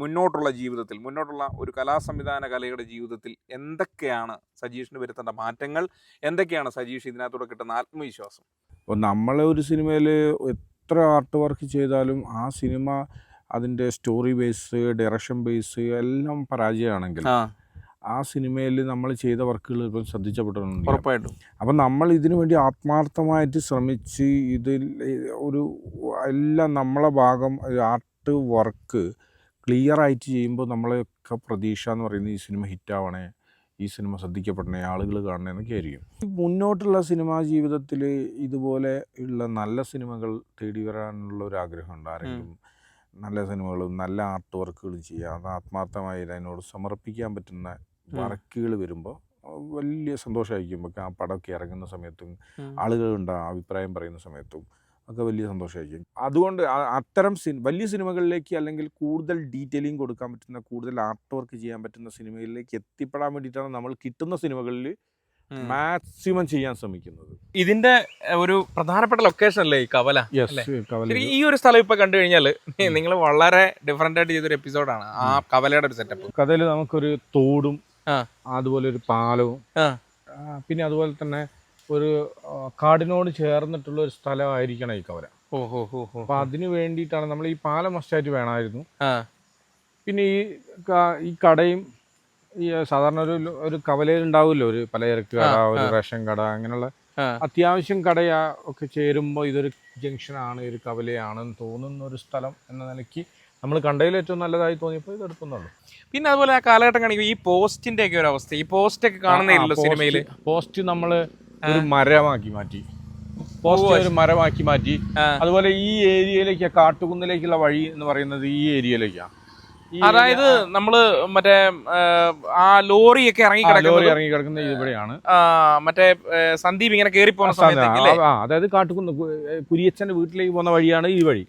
മുന്നോട്ടുള്ള ജീവിതത്തിൽ മുന്നോട്ടുള്ള ഒരു കലാസംവിധാന കലയുടെ ജീവിതത്തിൽ എന്തൊക്കെയാണ് സജീഷിന് വരുത്തേണ്ട മാറ്റങ്ങൾ? എന്തൊക്കെയാണ് സജീഷ് ഇതിനകത്തൂടെ കിട്ടുന്ന ആത്മവിശ്വാസം? അപ്പോൾ നമ്മളെ ഒരു സിനിമയിൽ എത്ര ആർട്ട് വർക്ക് ചെയ്താലും ആ സിനിമ അതിന്റെ സ്റ്റോറി ബേസ് ഡയറക്ഷൻ ബേസ് എല്ലാം പരാജയമാണെങ്കിൽ ആ സിനിമയിൽ നമ്മൾ ചെയ്ത വർക്കുകൾ ഇപ്പം ശ്രദ്ധിച്ചപ്പെട്ടിട്ടുണ്ട്. ഉറപ്പായിട്ടും. അപ്പം നമ്മൾ ഇതിനു വേണ്ടി ആത്മാർത്ഥമായിട്ട് ശ്രമിച്ച് ഇതിൽ ഒരു എല്ലാം നമ്മളെ ഭാഗം ആർട്ട് വർക്ക് ക്ലിയർ ആയിട്ട് ചെയ്യുമ്പോൾ നമ്മളെയൊക്കെ പ്രതീക്ഷ എന്ന് പറയുന്നത് ഈ സിനിമ ഹിറ്റാവണേ ഈ സിനിമ ശ്രദ്ധിക്കപ്പെടണേ ആളുകൾ കാണണേ എന്നൊക്കെ ആയിരിക്കും. മുന്നോട്ടുള്ള സിനിമാ ജീവിതത്തിൽ ഇതുപോലെ ഉള്ള നല്ല സിനിമകൾ തേടി വരാനുള്ള ഒരു ആഗ്രഹമുണ്ട് ആരെങ്കിലും. നല്ല സിനിമകളും നല്ല ആർട്ട് വർക്കുകളും ചെയ്യുക അത് ആത്മാർത്ഥമായി അതിനോട് സമർപ്പിക്കാൻ പറ്റുന്ന വർക്കുകൾ വരുമ്പോൾ വലിയ സന്തോഷമായിരിക്കും ഒക്കെ ആ പടമൊക്കെ ഇറങ്ങുന്ന സമയത്തും ആളുകളുണ്ടാകും അഭിപ്രായം പറയുന്ന സമയത്തും ഒക്കെ വലിയ സന്തോഷമായിരിക്കും അതുകൊണ്ട് അത്തരം സിനി വലിയ സിനിമകളിലേക്ക് അല്ലെങ്കിൽ കൂടുതൽ ഡീറ്റെയിലിംഗ് കൊടുക്കാൻ പറ്റുന്ന കൂടുതൽ ആർട്ട് വർക്ക് ചെയ്യാൻ പറ്റുന്ന സിനിമകളിലേക്ക് എത്തിപ്പെടാൻ വേണ്ടിയിട്ടാണ് നമ്മൾ കിട്ടുന്ന സിനിമകളിൽ മാക്സിമം ചെയ്യാൻ ശ്രമിക്കുന്നത്. ഇതിന്റെ ഒരു പ്രധാനപ്പെട്ട ലൊക്കേഷൻ അല്ലേ ഈ കവല? ഈ ഒരു സ്ഥലം ഇപ്പൊ കണ്ടു കഴിഞ്ഞാൽ നിങ്ങൾ വളരെ ഡിഫറെന്റ് ആയിട്ട് ചെയ്തൊരു എപ്പിസോഡാണ് ആ കവലയുടെ ഒരു സെറ്റപ്പ് കഥയിൽ നമുക്കൊരു തോടും. അതുപോലെ ഒരു പാലവും. പിന്നെ അതുപോലെ തന്നെ ഒരു കാടിനോട് ചേർന്നിട്ടുള്ള ഒരു സ്ഥലമായിരിക്കണം ഈ കവല. അപ്പൊ അതിനു വേണ്ടിയിട്ടാണ് നമ്മൾ ഈ പാലം മസ്റ്റായിട്ട് വേണമായിരുന്നു. പിന്നെ ഈ ഈ കടയും ഈ സാധാരണ ഒരു ഒരു കവലയിൽ ഉണ്ടാവുമല്ലോ ഒരു പലചരക്ക് കട ഒരു. റേഷൻ കട അങ്ങനെയുള്ള. അത്യാവശ്യം കടയാ ഒക്കെ ചേരുമ്പോൾ ഇതൊരു ജംഗ്ഷനാണ് ഒരു കവലയാണെന്ന് തോന്നുന്ന ഒരു സ്ഥലം എന്ന നിലയ്ക്ക് നമ്മൾ കണ്ടതിൽ ഏറ്റവും നല്ലതായി തോന്നിയപ്പോൾ ഇത് എടുക്കുന്നുള്ളൂ പിന്നെ അതുപോലെ ആ കാലഘട്ടം കാണിക്കും ഈ പോസ്റ്റിന്റെ ഒക്കെ ഒരു അവസ്ഥ. ഈ പോസ്റ്റ് ഒക്കെ കാണുന്നില്ലല്ലോ സിനിമയിൽ പോസ്റ്റ്. നമ്മൾ ഒരു മരമാക്കി മാറ്റി. പോസ്റ്റ് ഒരു മരമാക്കി മാറ്റി. അതുപോലെ ഈ ഏരിയയിലേക്ക് കാട്ടുകുന്നിലേക്കുള്ള വഴി എന്ന് പറയുന്നത് ഈ ഏരിയയിലേക്കാണ് അതായത് നമ്മൾ മറ്റേ ആ, ലോറിയൊക്കെ ഇറങ്ങി കിടക്കുന്ന ലോറി ഇറങ്ങി കിടക്കുന്ന ഇവിടെയാണ്. മറ്റേ സന്ദീപ് ഇങ്ങനെ കേറി പോകുന്ന സമയത്ത് അതായത് കാട്ടുകുന്ന് കുരിയച്ഛന്റെ കുരിയച്ചന്റെ വീട്ടിലേക്ക് പോകുന്ന വഴിയാണ് ഈ വഴി.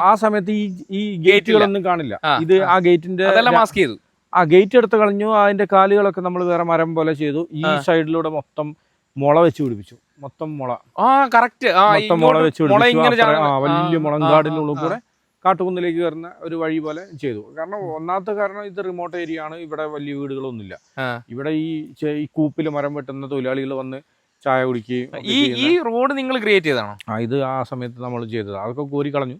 ആ, സമയത്ത് ഈ ഈ ഗേറ്റുകളൊന്നും കാണില്ല. ഇത് ആ. ഗേറ്റിന്റെ മാസ്ക് ചെയ്തു. ആ ഗേറ്റ് എടുത്ത് കളഞ്ഞു. അതിന്റെ കാലുകളൊക്കെ നമ്മൾ വേറെ മരം പോലെ ചെയ്തു. ഈ സൈഡിലൂടെ മൊത്തം മുള വെച്ച് പിടിപ്പിച്ചു. മൊത്തം മുള. ആ കറക്റ്റ് മൊത്തം മുള വെച്ച് പിടിപ്പിച്ചു. വലിയ മുളങ്കാടിനുള്ളിൽ കൂടെ. കാട്ടുകുന്നിലേക്ക് വരുന്ന ഒരു വഴി പോലെ ചെയ്തു. കാരണം ഒന്നാമത്തെ കാരണം ഇത് റിമോട്ട് ഏരിയ ആണ്. ഇവിടെ വലിയ വീടുകളൊന്നുമില്ല. ഇവിടെ ഈ ഈ കൂപ്പിൽ മരം വെട്ടുന്ന തൊഴിലാളികൾ വന്ന് ചായ കുടിക്കുകയും ഈ ഈ റോഡ് നിങ്ങൾ ക്രിയേറ്റ് ചെയ്താണോ ആ ഇത് ആ സമയത്ത് നമ്മൾ ചെയ്തത്. അതൊക്കെ കോരി കളഞ്ഞു.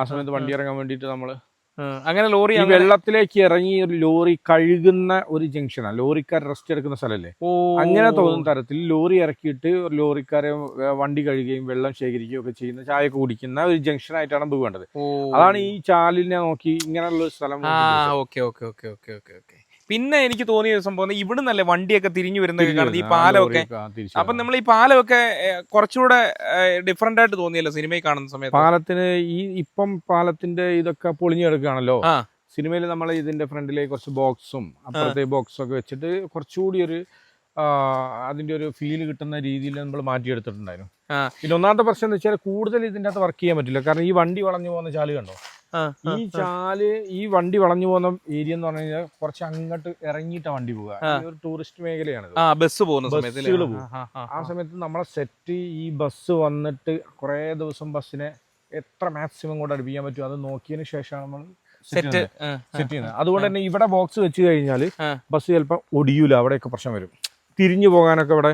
ആ സമയത്ത് വണ്ടി ഇറങ്ങാൻ വേണ്ടിയിട്ട് നമ്മൾ അങ്ങനെ ലോറി ഈ വെള്ളത്തിലേക്ക് ഇറങ്ങി ഒരു ലോറി കഴുകുന്ന ഒരു ജംഗ്ഷനാണ് ലോറിക്കാർ റെസ്റ്റ് എടുക്കുന്ന സ്ഥലല്ലേ? അങ്ങനെ തോന്നുന്ന തരത്തിൽ ലോറി ഇറക്കിയിട്ട് ഒരു ലോറിക്കാരെ വണ്ടി കഴുകുകയും വെള്ളം ശേഖരിക്കുകയും ഒക്കെ ചെയ്യുന്ന ചായ കുടിക്കുന്ന ഒരു ജംഗ്ഷൻ ആയിട്ടാണ് പോകേണ്ടത് അതാണ് ഈ ചാലിനെ നോക്കി ഇങ്ങനെയുള്ള ഒരു സ്ഥലം okay okay okay okay okay okay. പിന്നെ എനിക്ക് തോന്നിയ ഒരു സംഭവം ഇവിടുന്നല്ലേ വണ്ടിയൊക്കെ തിരിഞ്ഞു വരുന്നതൊക്കെ കാരണം കാണുന്നത് ഈ പാലമൊക്കെ അപ്പൊ നമ്മൾ ഈ പാലമൊക്കെ കുറച്ചുകൂടെ ഡിഫറെന്റ് ആയിട്ട് തോന്നിയല്ലോ സിനിമയിൽ കാണുന്ന സമയത്ത്? പാലത്തിന് ഈ ഇപ്പം പാലത്തിന്റെ ഇതൊക്കെ പൊളിഞ്ഞു കിടക്കുകയാണല്ലോ. സിനിമയിൽ നമ്മൾ ഇതിന്റെ ഫ്രണ്ടിലേക്ക് കുറച്ച് ബോക്സും അപ്പുറത്തെ ബോക്സും ഒക്കെ വെച്ചിട്ട് കുറച്ചുകൂടി ഒരു അതിന്റെ ഒരു ഫീൽ കിട്ടുന്ന രീതിയിൽ നമ്മൾ മാറ്റിയെടുത്തിട്ടുണ്ടായിരുന്നു. പിന്നെ ഒന്നാമത്തെ പ്രശ്നം എന്ന് വെച്ചാൽ കൂടുതൽ ഇതിന്റെ അകത്ത് വർക്ക് ചെയ്യാൻ പറ്റില്ല. കാരണം ഈ വണ്ടി വളഞ്ഞു പോകുന്ന ചാൽ കണ്ടോ? ഈ ചാൽ ഈ വണ്ടി വളഞ്ഞു പോകുന്ന ഏരിയ എന്ന് പറഞ്ഞു കഴിഞ്ഞാൽ കുറച്ച് അങ്ങോട്ട് ഇറങ്ങിയിട്ടാ വണ്ടി പോകുക ഒരു ടൂറിസ്റ്റ് മേഖലയാണ് ആ ബസ് പോകുന്ന ബസ്സുകൾ പോകും. ആ, സമയത്ത് നമ്മളെ സെറ്റ് ഈ ബസ് വന്നിട്ട് കുറേ ദിവസം ബസ്സിനെ എത്ര മാക്സിമം കൊണ്ട് അടുപ്പിക്കാൻ പറ്റും? അത് നോക്കിയതിന് ശേഷമാണ് നമ്മൾ സെറ്റ് സെറ്റ് ചെയ്യുന്നത്. അതുകൊണ്ട് തന്നെ ഇവിടെ ബോക്സ് വെച്ച് കഴിഞ്ഞാൽ. ബസ് ചിലപ്പോൾ ഒടിയൂല. അവിടെയൊക്കെ പ്രശ്നം വരും. തിരിഞ്ഞു പോകാനൊക്കെ ഇവിടെ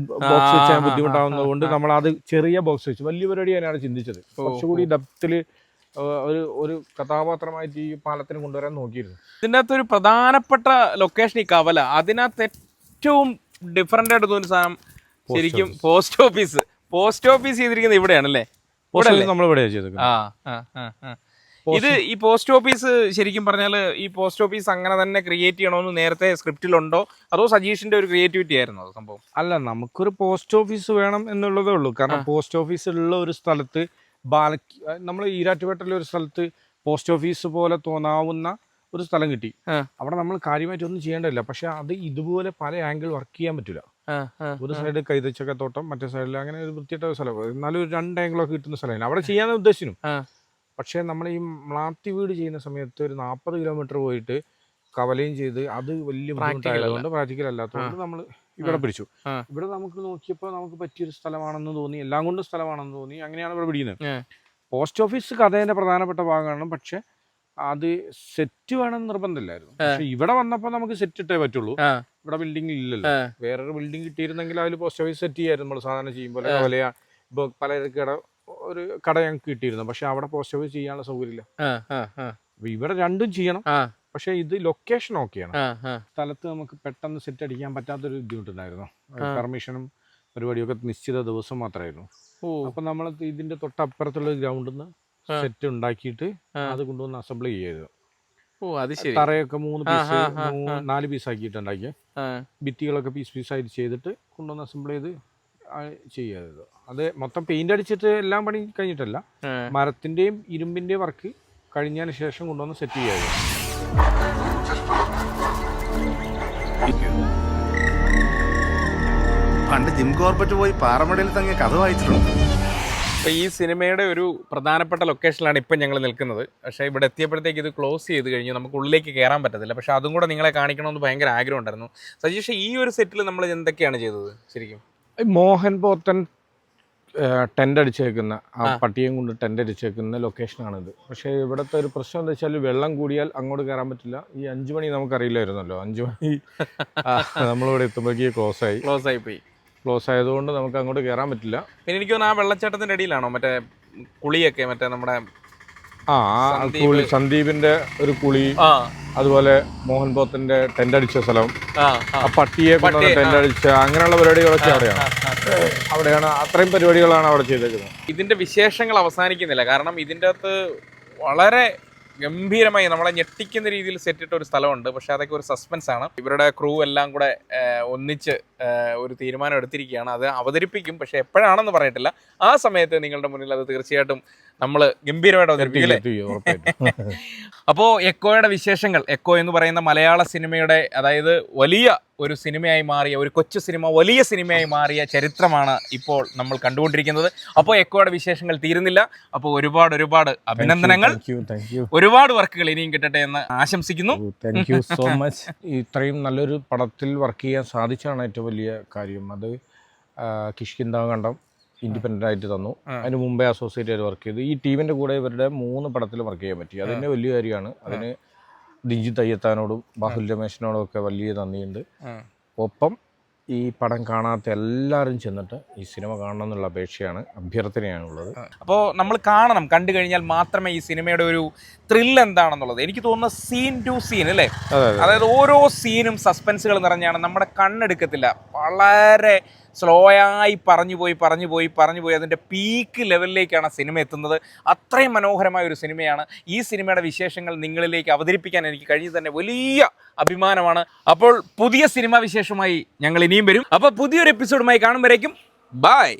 ബോക്സ് വെച്ച് ചെയ്യാൻ ബുദ്ധിമുട്ടാവുന്നത് കൊണ്ട് നമ്മൾ അത് ചെറിയ ബോക്സ് വെച്ച്. വലിയ പരിപാടി തന്നെയാണ് ചിന്തിച്ചത്. കുറച്ചുകൂടി ഡെപ്തിൽ ഒരു ഒരു കഥാപാത്രമായിട്ട് ഈ പാലത്തിന് കൊണ്ടുവരാൻ നോക്കിയിരുന്നു. ഇതിന്റെ ഒരു പ്രധാനപ്പെട്ട ലൊക്കേഷൻ ഈ കവല. അതിനകത്ത് ഏറ്റവും ഡിഫറെന്റ് ആയിട്ട് തോന്നുന്ന സാധനം ശരിക്കും പോസ്റ്റ് ഓഫീസ് പോസ്റ്റ് ഓഫീസ് ചെയ്തിരിക്കുന്നത് ഇവിടെയാണല്ലേ? നമ്മൾ ഇവിടെ ചെയ്തത് ആ, ആ, ആ. ഇത് ഈ പോസ്റ്റ് ഓഫീസ് ശരിക്കും പറഞ്ഞാൽ ഈ പോസ്റ്റ് ഓഫീസ് അങ്ങനെ തന്നെ ക്രിയേറ്റ് ചെയ്യണമെന്ന് നേരത്തെ സ്ക്രിപ്റ്റിലുണ്ടോ? അതോ സജീഷിന്റെ ഒരു ക്രിയേറ്റിവിറ്റി ആയിരുന്നു അത് സംഭവം? അല്ല നമുക്കൊരു പോസ്റ്റ് ഓഫീസ് വേണം എന്നുള്ളതേ ഉള്ളൂ. കാരണം പോസ്റ്റ് ഓഫീസ് ഉള്ള ഒരു സ്ഥലത്ത് ബാലക്ക് നമ്മൾ ഈരാറ്റുപേട്ടയിലെ ഒരു സ്ഥലത്ത് പോസ്റ്റ് ഓഫീസ് പോലെ തോന്നാവുന്ന ഒരു സ്ഥലം കിട്ടി. അവിടെ നമ്മൾ കാര്യമായിട്ട് ഒന്നും ചെയ്യേണ്ടതില്ല. പക്ഷെ അത് ഇതുപോലെ പല ആംഗിൾ വർക്ക് ചെയ്യാൻ പറ്റില്ല ഒരു സൈഡ് കൈതച്ചക്ക തോട്ടം മറ്റേ സൈഡിൽ അങ്ങനെ ഒരു വൃത്തിയായിട്ട് സ്ഥലം. എന്നാലും ഒരു രണ്ട് ആംഗിളൊക്കെ കിട്ടുന്ന സ്ഥലമാണ് അവിടെ ചെയ്യാൻ ഉദ്ദേശിച്ചു. പക്ഷേ നമ്മൾ ഈ മ്ലാത്തി വീട് ചെയ്യുന്ന സമയത്ത് ഒരു നാൽപ്പത് കിലോമീറ്റർ പോയിട്ട് കവലയും ചെയ്ത് അത് വലിയ ബുദ്ധിമുട്ടായതുകൊണ്ട് പ്രാക്ടിക്കൽ അല്ലാത്തതുകൊണ്ട് നമ്മൾ ഇവിടെ പിടിച്ചു. ഇവിടെ നമുക്ക് നോക്കിയപ്പോൾ നമുക്ക് പറ്റിയൊരു സ്ഥലമാണെന്ന് തോന്നി. എല്ലാം കൊണ്ടും സ്ഥലമാണെന്ന് തോന്നി. അങ്ങനെയാണ് ഇവിടെ പിടിക്കുന്നത്. പോസ്റ്റ് ഓഫീസ് കഥേന്റെ പ്രധാനപ്പെട്ട ഭാഗമാണ്. പക്ഷെ അത് സെറ്റ് വേണം നിർബന്ധമില്ലായിരുന്നു. പക്ഷെ ഇവിടെ വന്നപ്പോൾ നമുക്ക് സെറ്റ് ഇട്ടേ പറ്റുള്ളൂ. ഇവിടെ ബിൽഡിംഗ് ഇല്ലല്ലോ. വേറൊരു ബിൽഡിംഗ് കിട്ടിയിരുന്നെങ്കിൽ അതിൽ പോസ്റ്റ് ഓഫീസ് സെറ്റ് ചെയ്യായിരുന്നു. നമ്മൾ സാധാരണ ചെയ്യുമ്പോൾ കവലയ. ഇപ്പോൾ പലചരക്ക് കട ഒരു കട ഞങ്ങൾക്ക് കിട്ടിയിരുന്നു. പക്ഷെ അവിടെ പോസ്റ്റ് ഓഫീസ് ചെയ്യാനുള്ള സൗകര്യമില്ല. ആ, അപ്പൊ ഇവിടെ രണ്ടും ചെയ്യണം. പക്ഷെ ഇത് ലൊക്കേഷൻ ഓക്കെയാണ്. സ്ഥലത്ത് നമുക്ക് പെട്ടെന്ന് സെറ്റ് അടിക്കാൻ പറ്റാത്തൊരു ബുദ്ധിമുട്ടുണ്ടായിരുന്നു. പെർമിഷനും പരിപാടിയൊക്കെ നിശ്ചിത ദിവസം മാത്രമായിരുന്നു. അപ്പൊ നമ്മൾ ഇതിന്റെ തൊട്ടപ്പുറത്തുള്ള ഗ്രൗണ്ടിൽ നിന്ന് സെറ്റ് ഉണ്ടാക്കിയിട്ട് അത് കൊണ്ടുവന്ന് ചെയ്തു. അത് ശരി. തറയൊക്കെ മൂന്ന് പീസ് നാല് പീസ് ആക്കിയിട്ട് ഉണ്ടാക്കിയ ആ, ഭിത്തികളൊക്കെ പീസ് ആയിട്ട് ചെയ്തിട്ട് കൊണ്ടുവന്ന് അസംബിൾ ചെയ്ത് ചെയ്യത് അത് മൊത്തം പെയിന്റ് അടിച്ചിട്ട് എല്ലാം പണി കഴിഞ്ഞിട്ടല്ല. മരത്തിന്റെയും ഇരുമ്പിന്റെയും വർക്ക് കഴിഞ്ഞതിന് ശേഷം കൊണ്ടുവന്ന് സെറ്റ് ചെയ്യരുത് പണ്ട് ജിം കോർബറ്റ് പോയി പാറമടയിൽ തങ്ങിയ കഥ വായിച്ചിട്ടുണ്ട്. അപ്പൊ ഈ സിനിമയുടെ ഒരു പ്രധാനപ്പെട്ട ലൊക്കേഷനിലാണ് ഇപ്പം ഞങ്ങൾ നിൽക്കുന്നത്. പക്ഷേ ഇവിടെ എത്തിയപ്പോഴത്തേക്ക് ഇത് ക്ലോസ് ചെയ്ത് കഴിഞ്ഞു. നമുക്ക് ഉള്ളിലേക്ക് കയറാൻ പറ്റത്തില്ല. പക്ഷെ അതും കൂടെ നിങ്ങളെ കാണിക്കണമെന്ന് ഭയങ്കര ആഗ്രഹം ഉണ്ടായിരുന്നു. സജീഷ് ഈ ഒരു സെറ്റിൽ നമ്മൾ എന്തൊക്കെയാണ് ചെയ്തത് ശരിക്കും? മോഹൻ പോത്തൻ ടെന്റ് അടിച്ചേക്കുന്ന ആ പട്ടിയും കൊണ്ട് ടെന്റ് അടിച്ചേക്കുന്ന ലൊക്കേഷനാണിത്. പക്ഷേ ഇവിടുത്തെ ഒരു പ്രശ്നം എന്താ വെച്ചാൽ വെള്ളം കൂടിയാൽ അങ്ങോട്ട് കയറാൻ പറ്റില്ല. ഈ അഞ്ചു മണി നമുക്കറിയില്ലായിരുന്നല്ലോ. അഞ്ചു മണി നമ്മളിവിടെ എത്തുമ്പോഴേക്ക് ക്ലോസ് ആയി ക്ലോസ് ആയി പോയി ക്ലോസ് ആയതുകൊണ്ട് നമുക്ക് അങ്ങോട്ട് കയറാൻ പറ്റില്ല. പിന്നെ എനിക്ക് തോന്നുന്നു ആ വെള്ളച്ചാട്ടത്തിന്റെ അടിയിലാണോ? മറ്റേ കുളിയൊക്കെ മറ്റേ നമ്മുടെ ആ കുളി സന്ദീപിന്റെ ഒരു കുളി അതുപോലെ മോഹൻ ബോത്തിന്റെ ടെന്റ് അടിച്ച സ്ഥലം ആ പട്ടിയെ ടെന്റ് അടിച്ച അങ്ങനെയുള്ള പരിപാടികളൊക്കെ അവിടെയാണ്? അവിടെയാണ് അത്രയും പരിപാടികളാണ് അവിടെ ചെയ്തേക്കുന്നത്. ഇതിന്റെ വിശേഷങ്ങൾ അവസാനിക്കുന്നില്ല. കാരണം ഇതിന്റെ അകത്ത് വളരെ ഗംഭീരമായി നമ്മളെ ഞെട്ടിക്കുന്ന രീതിയിൽ സെറ്റിട്ട ഒരു സ്ഥലമുണ്ട്. പക്ഷെ അതൊക്കെ ഒരു സസ്പെൻസ് ആണ്. ഇവരുടെ ക്രൂ എല്ലാം കൂടെ ഒന്നിച്ച് ഒരു തീരുമാനം എടുത്തിരിക്കുകയാണ്. അത് അവതരിപ്പിക്കും. പക്ഷെ എപ്പോഴാണെന്ന് പറഞ്ഞിട്ടില്ല ആ സമയത്ത് നിങ്ങളുടെ മുന്നിൽ അത് തീർച്ചയായിട്ടും നമ്മൾ ഗംഭീരമായിട്ട് അവതരിപ്പിക്കും അപ്പോ അപ്പോൾ എക്കോയുടെ വിശേഷങ്ങൾ എക്കോ എന്ന് പറയുന്ന മലയാള സിനിമയുടെ അതായത് വലിയ ഒരു സിനിമയായി മാറിയ ഒരു കൊച്ചു സിനിമ വലിയ സിനിമയായി മാറിയ ചരിത്രമാണ് ഇപ്പോൾ നമ്മൾ കണ്ടുകൊണ്ടിരിക്കുന്നത്. അപ്പോൾ എക്കോയുടെ വിശേഷങ്ങൾ തീരുന്നില്ല. അപ്പോൾ ഒരുപാട് ഒരുപാട് അഭിനന്ദനങ്ങൾ. ഒരുപാട് വർക്കുകൾ ഇനിയും കിട്ടട്ടെ എന്ന് ആശംസിക്കുന്നു. താങ്ക് യു സോ മച്ച് ഇത്രയും നല്ലൊരു പടത്തിൽ വർക്ക് ചെയ്യാൻ സാധിച്ചാണ് ഏറ്റവും വലിയ കാര്യം. അത് കിഷ്കിന്ദ കണ്ടം. ഇൻഡിപെൻഡന്റ് ആയിട്ട് തന്നു. അതിന് മുമ്പേ അസോസിയേറ്റ് ആയിട്ട് വർക്ക് ചെയ്തു. ഈ ടീമിന്റെ കൂടെ ഇവരുടെ മൂന്ന് പടത്തിൽ വർക്ക് ചെയ്യാൻ പറ്റി. അതിന്റെ വലിയ കാര്യമാണ്. അതിന് ദിജി തയ്യത്താനോടും ബാഹുൽ രമേശിനോടും ഒക്കെ വലിയ നന്ദിയുണ്ട്. ഒപ്പം ഈ പടം കാണാത്ത എല്ലാവരും ചെന്നിട്ട് ഈ സിനിമ കാണണം എന്നുള്ള അപേക്ഷയാണ് അഭ്യർത്ഥനയാണുള്ളത്. അപ്പോൾ നമ്മൾ കാണണം. കണ്ടു കഴിഞ്ഞാൽ മാത്രമേ ഈ സിനിമയുടെ ഒരു ത്രില്ല് എന്താണെന്നുള്ളത്. എനിക്ക് തോന്നുന്ന സീൻ ടു സീൻ അല്ലേ? അതെ അതെ. അതായത് ഓരോ സീനും സസ്പെൻസുകൾ നിറഞ്ഞാണ് നമ്മുടെ കണ്ണെടുക്കത്തില്ല. വളരെ സ്ലോ ആയി പറഞ്ഞു പോയി പറഞ്ഞു പോയി പറഞ്ഞു പോയി. അതിന്റെ പീക്ക് ലെവലിലേക്കാണ് സിനിമ എത്തുന്നത്. അത്രയും മനോഹരമായ ഒരു സിനിമയാണ്. ഈ സിനിമയുടെ വിശേഷങ്ങൾ നിങ്ങളിലേക്ക് അവതരിപ്പിക്കാൻ എനിക്ക് കഴിഞ്ഞു തന്നെ വലിയ അഭിമാനമാണ്. അപ്പോൾ പുതിയ സിനിമാ വിശേഷമായി ഞങ്ങൾ ഇനിയും വരും. അപ്പോൾ പുതിയൊരു എപ്പിസോഡുമായി കാണുമ്പോഴേക്കും ബൈ